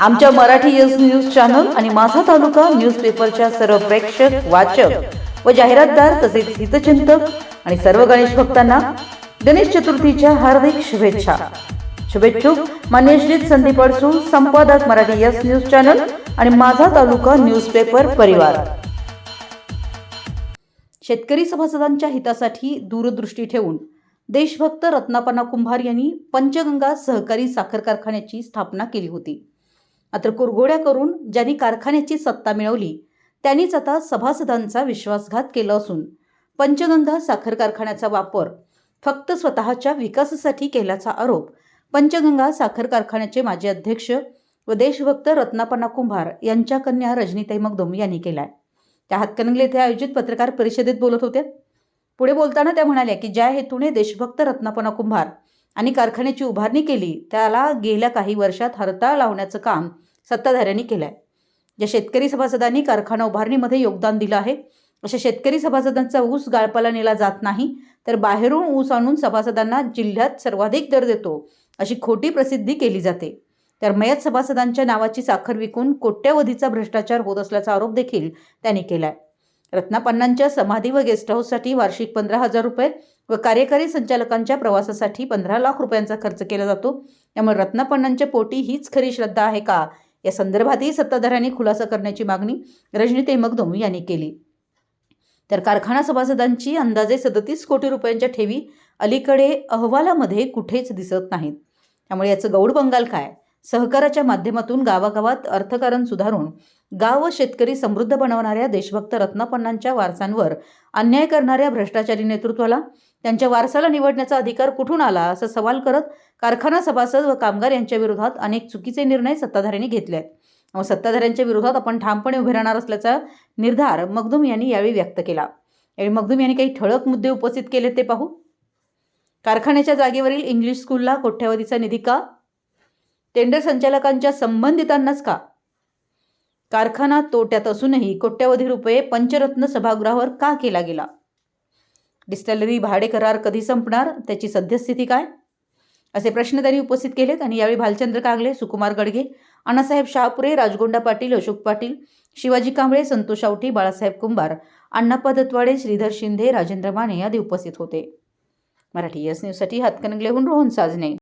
आमच्या Marathi yes news channel आणि माझा तालुका न्यूजपेपरच्या सर्व प्रेक्षक वाचक व जाहिरातदार तसेच हितचिंतक आणि सर्व गणेश भक्तांना गणेश चतुर्थीच्या हार्दिक शुभेच्छा. शुभेच्छुक मान्य श्री संदीप अडसूळ संपादक मराठी यस न्यूज चॅनल आणि माझा तालुका न्यूजपेपर परिवार. शेतकरी सभासदांच्या हितासाठी दूरदृष्टी ठेवून देशभक्त रत्नापना कुंभार यांनी पंचगंगा सहकारी साखर कारखान्याची स्थापना केली होती. मात्र कुरघोड्या करून ज्यांनी कारखान्याची सत्ता मिळवली त्यांनीच आता सभासदांचा विश्वासघात केला असून पंचगंगा साखर कारखान्याचा वापर फक्त स्वतःच्या विकासासाठी केल्याचा आरोप पंचगंगा साखर कारखान्याचे माजी अध्यक्ष व देशभक्त रत्नापन्ना कुंभार यांच्या कन्या रजनीताई मगदुम यांनी केलाय. त्या हातकणंगले येथे आयोजित पत्रकार परिषदेत बोलत होत्या. पुढे बोलताना त्या म्हणाल्या की ज्या हेतूने देशभक्त रत्नापना कुंभार आणि कारखान्याची उभारणी केली त्याला गेल्या काही वर्षात हरताळ लावण्याचं काम सत्ताधाऱ्यांनी केलाय. ज्या शेतकरी सभासदांनी कारखाना उभारणीमध्ये योगदान दिलं आहे अशा शेतकरी सभासदांचा ऊस गाळपाला नेला जात नाही तर बाहेरून ऊस आणून सभासदांना जिल्ह्यात सर्वाधिक दर देतो अशी खोटी प्रसिद्धी केली जाते. तर मयत सभासदांच्या नावाची साखर विकून कोट्यवधीचा भ्रष्टाचार होत असल्याचा आरोप देखील त्यांनी केलाय. रत्नापन्नांच्या समाधी व गेस्ट हाऊससाठी वार्षिक पंधरा हजार रुपये व कार्यकारी संचालकांच्या प्रवासासाठी पंधरा लाख रुपयांचा खर्च केला जातो. त्यामुळे रत्नापन्नांच्या पोटी हीच खरी श्रद्धा आहे का या संदर्भातही सत्ताधाऱ्यांनी खुलासा करण्याची मागणी रजनी तेमकदोम यांनी केली. तर कारखाना सभासदांची अंदाजे सदतीस कोटी रुपयांच्या ठेवी अलीकडे अहवालामध्ये कुठेच दिसत नाहीत. त्यामुळे याचं गौड बंगाल काय? सहकाराच्या माध्यमातून गावागावात अर्थकारण सुधारून गाव व शेतकरी समृद्ध बनवणाऱ्या देशभक्त रत्नापन्नांच्या वारसांवर अन्याय करणाऱ्या भ्रष्टाचारी नेतृत्वाला त्यांच्या वारसाला निवडण्याचा अधिकार कुठून आला असा सवाल करत कारखाना सभासद व कामगार यांच्या विरोधात अनेक चुकीचे निर्णय सत्ताधाऱ्यांनी घेतले आहेत व सत्ताधाऱ्यांच्या विरोधात आपण ठामपणे उभे राहणार असल्याचा निर्धार मगदुम यांनी यावेळी व्यक्त केला. यावेळी मगदुम यांनी काही ठळक मुद्दे उपस्थित केले ते पाहू. कारखान्याच्या जागेवरील इंग्लिश स्कूलला कोट्यावधीचा निधी का? टेंडर संचालकांच्या संबंधितांनाच का? कारखाना तोट्यात असूनही कोट्यावधी रुपये पंचरत्न सभागृहावर का केला गेला? डिस्टलरी भाडे करार कधी संपणार? त्याची सद्यस्थिती काय? असे प्रश्न त्यांनी उपस्थित केलेत आणि यावेळी भालचंद्र कागले सुकुमार गडगे अण्णासाहेब शहापुरे राजगोंडा पाटील अशोक पाटील शिवाजी कांबळे संतोष आवटी बाळासाहेब कुंभार अण्णाप्पा दत्वाडे श्रीधर शिंदे राजेंद्र माने आदी उपस्थित होते. मराठी यस न्यूजसाठी हातकणंगलेहून रोहन साजने.